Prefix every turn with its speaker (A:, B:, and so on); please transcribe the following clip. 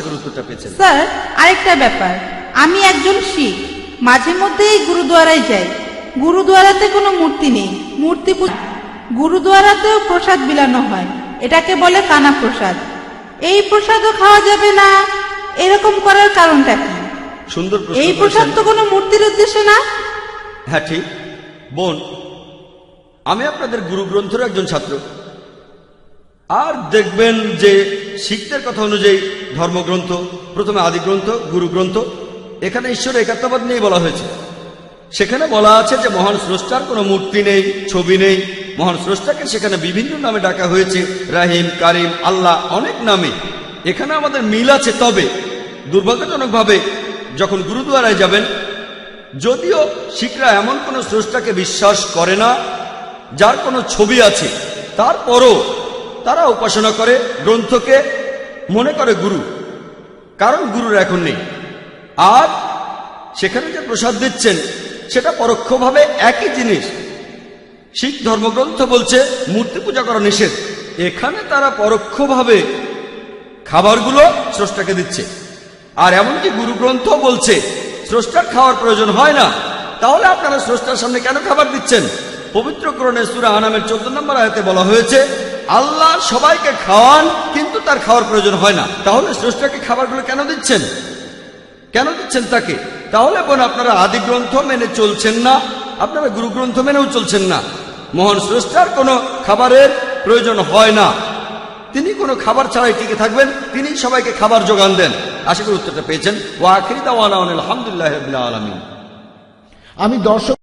A: করি উত্তরটা পেয়েছেন।
B: স্যার আরেকটা ব্যাপার। আমি একজন শিখ। মাঝে মধ্যেই গুরুদুয়ারায় যাই। গুরুদুয়ারাতে কোনো মূর্তি নেই। মূর্তি গুরুদুয়ারাতেও প্রসাদ বিলানো হয়। এটাকে বলে কানা প্রসাদ। এই প্রসাদও খাওয়া যাবে না। এরকম করার কারণটা কি?
A: সুন্দর
B: এই প্রসাদ তো কোনো মূর্তির উদ্দেশ্যে না।
A: হ্যাঁ ঠিক। বোন আমি আপনাদের গুরু গ্রন্থের একজন ছাত্র। আর দেখবেন যে শিখদের কথা অনুযায়ী ধর্মগ্রন্থ, প্রথমে আদি গ্রন্থ গুরু গ্রন্থ এখানে ঈশ্বরের একাত্মবাদ নিয়ে বলা হয়েছে। সেখানে বলা আছে যে মহান স্রষ্টার কোনো মূর্তি নেই, ছবি নেই। মহান স্রষ্টাকে সেখানে বিভিন্ন নামে ডাকা হয়েছে, রাহিম, কারিম, আল্লাহ, অনেক নামে। এখানে আমাদের মিল আছে তবে দুর্ভাগ্যজনকভাবে যখন গুরুদুয়ারায় যাবেন, যদিও শিখরা এমন কোনো স্রষ্টাকে বিশ্বাস করে না, যার কোনো ছবি আছে, তারপরও তারা উপাসনা করে, গ্রন্থকে মনে করে গুরু। কারণ গুরুর এখন নেই। আর সেখানে যে প্রসাদ দিচ্ছেন, সেটা পরোক্ষভাবে একই জিনিস। শিখ ধর্মগ্রন্থ বলছে, মূর্তি পূজা করা নিষেধ। এখানে তারা পরোক্ষভাবে খাবারগুলো স্রষ্টাকে দিচ্ছে। আর এমনকি গুরু গ্রন্থ বলছে, স্রষ্টার খাওয়ার প্রয়োজন হয় না। তাহলে আপনারা স্রষ্টার সামনে কেন খাবার দিচ্ছেন? পবিত্র করণে সুরা আনামের চোদ্দ নম্বর আয়াতে বলা হয়েছে আল্লাহ সবাইকে খাওয়ান, কিন্তু তার খাওয়ার প্রয়োজন হয় না। তাহলে স্রষ্টাকে খাবারগুলো কেন দিচ্ছেন? কেন দিচ্ছেন তাকে? তাহলে বোন, আপনারা আদি গ্রন্থ মেনে চলছেন না, আপনারা গুরু গ্রন্থ মেনেও চলছেন না। মহান স্রষ্টার কোনো খাবারের প্রয়োজন হয় না। তিনি কোনো খাবার ছাড়াই টিকে থাকবেন তিনি সবাইকে খাবার যোগান দেন। আশা করি উত্তরটা পেয়েছেন। ও আখরি দাওয়ানা আলহামদুলিল্লাহ আলমিন।
C: আমি দর্শক